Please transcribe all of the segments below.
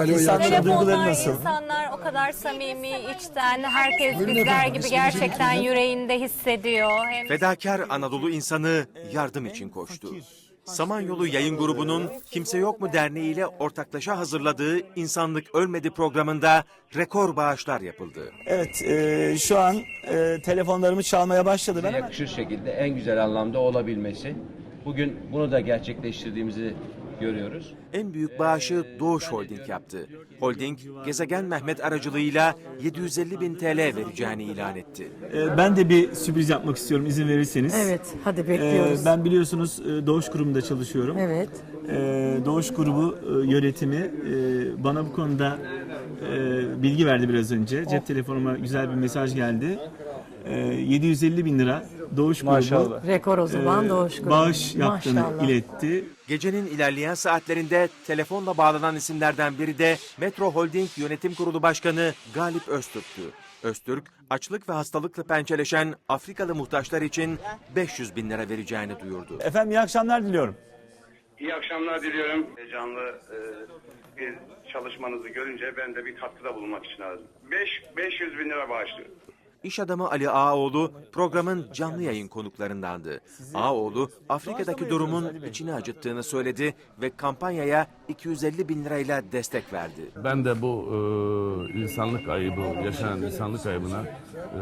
Alo, İnsanların duyguları Telefonlar, nasıl? insanlar o kadar samimi, içten, herkes bizler gibi gerçekten yüreğinde hissediyor. Hem Fedakar Anadolu insanı yardım için koştu. Samanyolu Yayın Grubu'nun Kimse Yok mu Derneği ile ortaklaşa hazırladığı İnsanlık Ölmedi programında rekor bağışlar yapıldı. Evet e, şu an e, telefonlarımı çalmaya başladı. Ben hemen- yakışır şekilde en güzel anlamda olabilmesi. Bugün bunu da gerçekleştirdiğimizi görüyoruz. En büyük bağışı Doğuş Holding yaptı. Holding, Gezegen Mehmet aracılığıyla 750 bin TL vereceğini ilan etti. E, ben de bir sürpriz yapmak istiyorum izin verirseniz. Evet, hadi E, bekliyoruz. ben biliyorsunuz e, Doğuş Kurumu'nda çalışıyorum. Evet. E, Doğuş Grubu e, yönetimi e, bana bu konuda bilgi verdi biraz önce. Cep telefonuma güzel bir mesaj geldi. E, 750 bin lira Doğuş Grubu Rekor o zaman e, Doğuş Grubu. bağış yaptığını Maşallah. iletti. Gecenin ilerleyen saatlerinde telefonla bağlanan isimlerden biri de Metro Holding Yönetim Kurulu Başkanı Galip Öztürk'tü. Öztürk, açlık ve hastalıkla pençeleşen Afrikalı muhtaçlar için 500 bin lira vereceğini duyurdu. Efendim iyi akşamlar diliyorum. İyi akşamlar diliyorum. Canlı e, bir çalışmanızı görünce ben de bir katkıda bulunmak için aradım. 5 500 bin lira bağışlıyorum. İş adamı Ali Ağaoğlu programın canlı yayın konuklarındandı. Ağaoğlu Afrika'daki durumun içini acıttığını söyledi ve kampanyaya 250 bin lirayla destek verdi. Ben de bu e, insanlık ayıbı, yaşanan insanlık ayıbına e,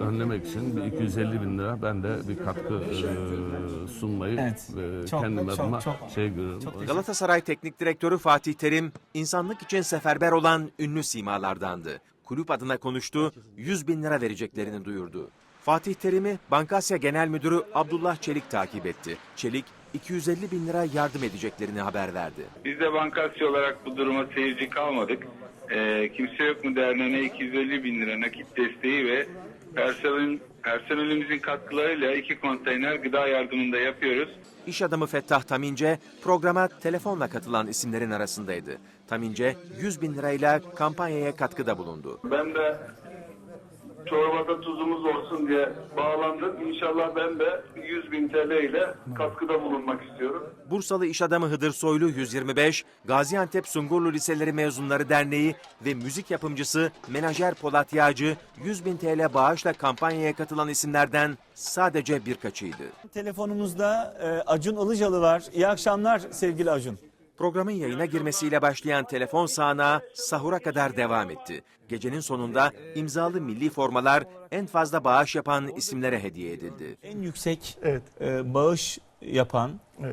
önlemek için bir 250 bin lira ben de bir katkı e, sunmayı Evet. e, Çok, kendim çok, adıma çok. şey görüyorum. Galatasaray Teknik Direktörü Fatih Terim, insanlık için seferber olan ünlü simalardandı. Kulüp adına konuştu, 100 bin lira vereceklerini duyurdu. Fatih Terim'i Bankasya Genel Müdürü Abdullah Çelik takip etti. Çelik, 250 bin lira yardım edeceklerini haber verdi. Biz de Bankasya olarak bu duruma seyirci kalmadık. E, Kimse Yok mu Derneği'ne 250 bin lira nakit desteği ve personel, personelimizin katkılarıyla iki konteyner gıda yardımında yapıyoruz. İş adamı Fettah Tamince programa telefonla katılan isimlerin arasındaydı. Tamince 100 bin lirayla kampanyaya katkıda bulundu. Ben de çorbada tuzumuz olsun diye bağlandım. İnşallah ben de 100 bin TL ile katkıda bulunmak istiyorum. Bursalı iş adamı Hıdır Soylu 125, Gaziantep Sungurlu Liseleri Mezunları Derneği ve müzik yapımcısı menajer Polat Yağcı 100 bin TL bağışla kampanyaya katılan isimlerden sadece birkaçıydı. Telefonumuzda e, Acun Ilıcalı var. İyi akşamlar sevgili Acun. Programın yayına girmesiyle başlayan telefon sahnağı sahura kadar devam etti. Gecenin sonunda imzalı milli formalar en fazla bağış yapan isimlere hediye edildi. En yüksek e, bağış yapan e,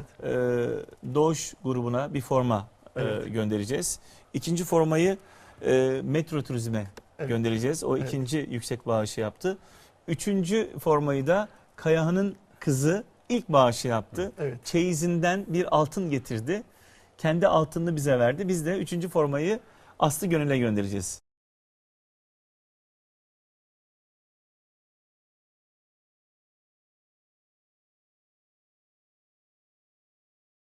Doğuş grubuna bir forma e, göndereceğiz. İkinci formayı e, Metro Turizm'e göndereceğiz. O ikinci yüksek bağışı yaptı. Üçüncü formayı da Kayahan'ın kızı ilk bağışı yaptı. Çeyizinden bir altın getirdi. Kendi altınını bize verdi. Biz de üçüncü formayı Aslı Gönül'e göndereceğiz.